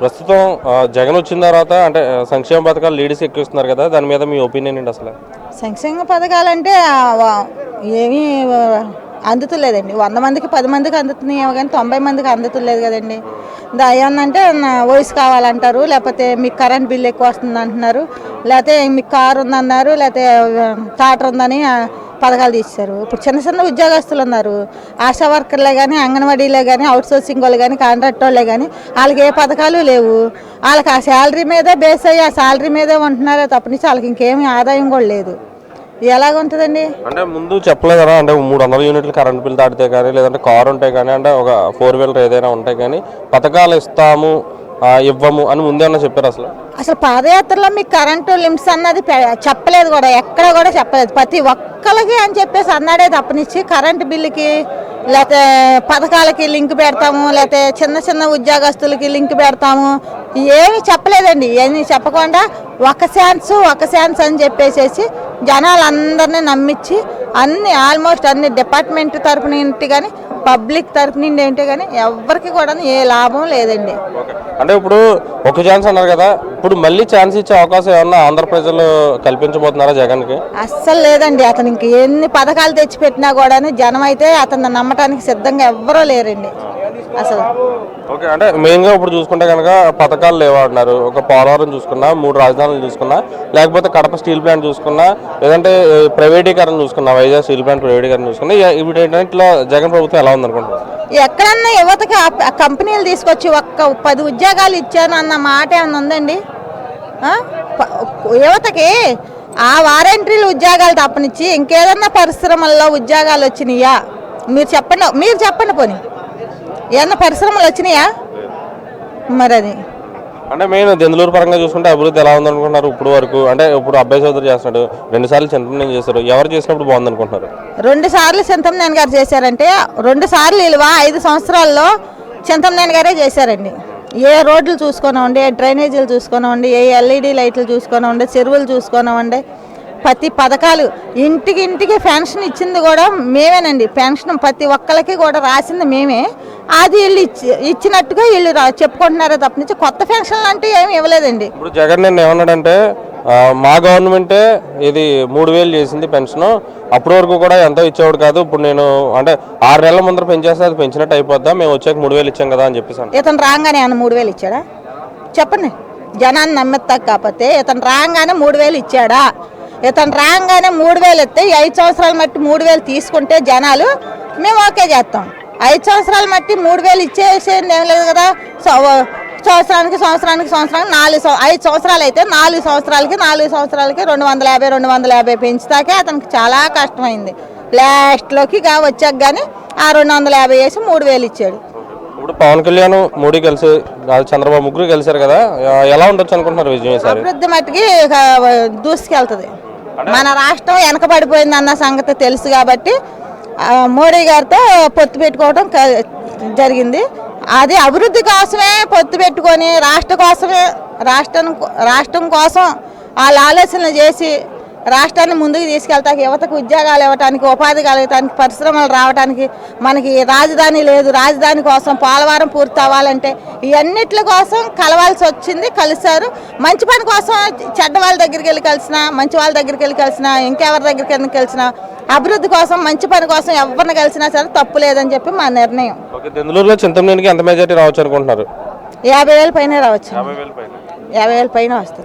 ప్రస్తుతం జగన్ వచ్చిన తర్వాత అంటే సంక్షేమ పథకాలు లేడీస్ ఎక్కిస్తున్నారు కదా దాని మీద మీ ఒపీనియన్ ఏంటి అసలు? సంక్షేమ పథకాలంటే అంటే ఏమీ అందుతులేదండి. వంద మందికి పది మందికి అందుతున్నాయేమో కానీ తొంభై మందికి అందుతులేదు కదండి. దా ఏమన్నంటే వయసు కావాలంటారు లేకపోతే మీకు కరెంట్ బిల్ ఎక్కువ వస్తుంది అంటున్నారు లేకపోతే మీకు కారు ఉందన్నారు లేకపోతే ఆ, టాటర్ ఉందని పథకాలు తీశారు. ఇప్పుడు చిన్న చిన్న ఉద్యోగస్తులు ఉన్నారు. ఆశా వర్కర్లే కానీ అంగన్వాడీలే కానీ అవుట్ సోర్సింగ్ వాళ్ళు కానీ కాంట్రాక్ట్ వాళ్ళే కానీ వాళ్ళకి ఏ పథకాలు లేవు. వాళ్ళకి ఆ శాలరీ మీదే బేస్ అయ్యి ఆ శాలరీ మీదే ఉంటున్నారే తప్పనించి వాళ్ళకి ఇంకేమీ ఆదాయం కూడా లేదు. ఎలాగుంటుందండి? అంటే ముందు చెప్పలేదు కదా అంటే మూడు వందల యూనిట్లు కరెంట్ బిల్ దాటితే కానీ లేదంటే కారు ఉంటే కానీ అంటే ఒక ఫోర్ వీలర్ ఏదైనా ఉంటాయి కానీ పథకాలు ఇస్తాము ఇవ్వము అని ముందేమన్నా చెప్పారు అసలు. అసలు పాదయాత్రలో మీకు కరెంటు లిమిట్స్ అన్నది చెప్పలేదు కూడా ఎక్కడ కూడా చెప్పలేదు. ప్రతి ఒక్కరికి అని చెప్పేసి అన్నాడే తప్పనిచ్చి కరెంటు బిల్లుకి లేకపోతే పథకాలకి లింక్ పెడతాము లేకపోతే చిన్న చిన్న ఉద్యోగస్తులకి లింక్ పెడతాము ఏమీ చెప్పలేదండి. ఏమీ చెప్పకుండా ఒక ఛాన్స్ ఒక ఛాన్స్ అని చెప్పేసేసి జనాలందరినీ నమ్మించి అన్ని ఆల్మోస్ట్ అన్ని డిపార్ట్మెంట్ తరపు నుండి కానీ పబ్లిక్ తరపు నుండి ఏంటి కానీ ఎవరికి కూడా ఏ లాభం లేదండి. అంటే ఇప్పుడు ఒక ఛాన్స్ అన్నారు కదా ఇప్పుడు మళ్ళీ ఛాన్స్ ఇచ్చే అవకాశం ఏమన్నా ఆంధ్ర ప్రజలు కల్పించబోతున్నారా జగన్కి? అస్సలు లేదండి అతను ఇంక ఎన్ని పథకాలు తెచ్చిపెట్టినా కూడా జనం అయితే అతన్ని నమ్మటానికి సిద్ధంగా ఎవ్వరూ లేరండి. అసలు ఓకే అంటే మెయిన్గా ఇప్పుడు చూసుకుంటే కనుక పథకాలు లేవంటున్నారు ఒక పోలవరం చూసుకున్నా మూడు రాజధానులు చూసుకున్నా లేకపోతే కడప స్టీల్ ప్లాంట్ చూసుకున్నా లేదంటే ప్రైవేటీకరణ చూసుకున్నా వైజాగ్ స్టీల్ ప్లాంట్ ప్రైవేటీకరణ చూసుకున్నా ఇక వీటిలో జగన్ ప్రభుత్వం ఎలా ఉందనుకుంటున్నారు? ఎక్కడన్నా యువతకి కంపెనీలు తీసుకొచ్చి ఒక్క పది ఉద్యోగాలు ఇచ్చాను అన్న మాట ఏమన్నా ఉందండి? యువతకి ఆ వారంటీలు ఉద్యోగాలు తప్పనిచ్చి ఇంకేదన్నా పరిశ్రమల్లో ఉద్యోగాలు వచ్చినాయా? మీరు చెప్పండి మీరు చెప్పండి పోనీ. ఏమన్నా పరిశ్రమలు వచ్చినాయా? మరి అది అంటే మెయిన్ దెందులూరు పరంగా చూసుకుంటే అభివృద్ధి ఎలా ఉందనుకుంటున్నారు ఇప్పుడు వరకు? అంటే ఇప్పుడు అబ్బాయి చౌదరి చేస్తున్నాడు రెండు సార్లు చింతమనేని చేశారు. ఎవరు చేసినప్పుడు బాగుందనుకుంటున్నారు? రెండు సార్లు చింతమనేని గారు చేశారంటే రెండు సార్లు విలువ ఐదు సంవత్సరాల్లో చింతమనేని గారే చేశారండి. ఏ రోడ్లు చూసుకోనివ్వండి ఏ డ్రైనేజీలు చూసుకోనివ్వండి ఏ ఎల్ఈడి లైట్లు చూసుకోనివ్వండి చెరువులు చూసుకోనివ్వండి ప్రతి పథకాలు ఇంటికి ఇంటికి పెన్షన్ ఇచ్చింది కూడా మేమేనండి. పెన్షన్ ప్రతి ఒక్కరికి కూడా రాసింది మేమే. అది వీళ్ళు ఇచ్చి ఇచ్చినట్టుగా వీళ్ళు చెప్పుకుంటున్నారే తప్పనిచ్చి కొత్త పెన్షన్లు అంటే ఏమి ఇవ్వలేదండి. ఇప్పుడు జగన్ నిన్న ఏమన్నాడంటే మా గవర్నమెంటే ఇది మూడు వేలు చేసింది పెన్షన్. అప్పటి వరకు కూడా ఎంతో ఇచ్చేవాడు కాదు. ఇప్పుడు నేను అంటే ఆరు నెలల ముందర పెంచేస్తే అది పెంచినట్టు అయిపోద్దా? మేము వచ్చాక మూడు వేలు ఇచ్చాం కదా అని చెప్పేసి. ఇతను రాగానే ఆయన మూడు వేలు ఇచ్చాడా? చెప్పండి. జనాన్ని నమ్మెత్తాక కాకపోతే ఇతను రాగానే మూడు వేలు ఇచ్చాడా? ఇతను రాగానే మూడు వేలు ఈ ఐదు సంవత్సరాల మట్టి మూడు వేలు తీసుకుంటే జనాలు మేము ఓకే చేస్తాం. ఐదు సంవత్సరాల మట్టి మూడు వేలు ఇచ్చేసేది ఏం లేదు కదా. సంవత్సరానికి సంవత్సరానికి సంవత్సరానికి నాలుగు ఐదు సంవత్సరాలు అయితే నాలుగు సంవత్సరాలకి నాలుగు సంవత్సరాలకి రెండు వందల యాభై రెండు వందల యాభై పెంచుతాకే అతనికి చాలా కష్టమైంది. లాస్ట్లోకి గా వచ్చాక కానీ ఆ రెండు వందల యాభై వేసి మూడు వేలు ఇచ్చాడు. ఇప్పుడు పవన్ కళ్యాణ్ మోడీ కలిసి చంద్రబాబు ముగ్గురు కలిశారు కదా. ఎలా ఉండొచ్చు అనుకుంటున్నారు విజయం అభివృద్ధి మట్టికి ఇక దూసుకెళ్తుంది. మన రాష్ట్రం వెనకబడిపోయింది అన్న సంగతి తెలుసు కాబట్టి మోడీ గారితో పొత్తు పెట్టుకోవడం క- జరిగింది. అది అభివృద్ధి కోసమే పొత్తు పెట్టుకొని రాష్ట్ర కోసమే రాష్ట్రం రాష్ట్రం కోసం వాళ్ళ ఆలోచనలు చేసి రాష్ట్రాన్ని ముందుకు తీసుకెళ్తాకి యువతకు ఉద్యోగాలు ఇవ్వటానికి ఉపాధి కలగటానికి పరిశ్రమలు రావడానికి మనకి రాజధాని లేదు. రాజధాని కోసం పోలవరం పూర్తి అవ్వాలంటే ఇవన్నిటి కోసం కలవాల్సి వచ్చింది కలిశారు. మంచి పని కోసం చెడ్డ వాళ్ళ దగ్గరికి వెళ్ళి కలిసిన మంచి వాళ్ళ దగ్గరికి వెళ్ళి కలిసిన ఇంకెవరి దగ్గరికి వెళ్ళి కలిసిన అభివృద్ధి కోసం మంచి పని కోసం ఎవరిని కలిసినా సరే తప్పు లేదని చెప్పి మా నిర్ణయం. దెందులూరులో చింతమనేనికి ఎంత మెజార్టీ రావచ్చు అనుకుంటున్నారు యాభై వేల పైన రావచ్చు. యాభై వేల పైన వస్తుంది.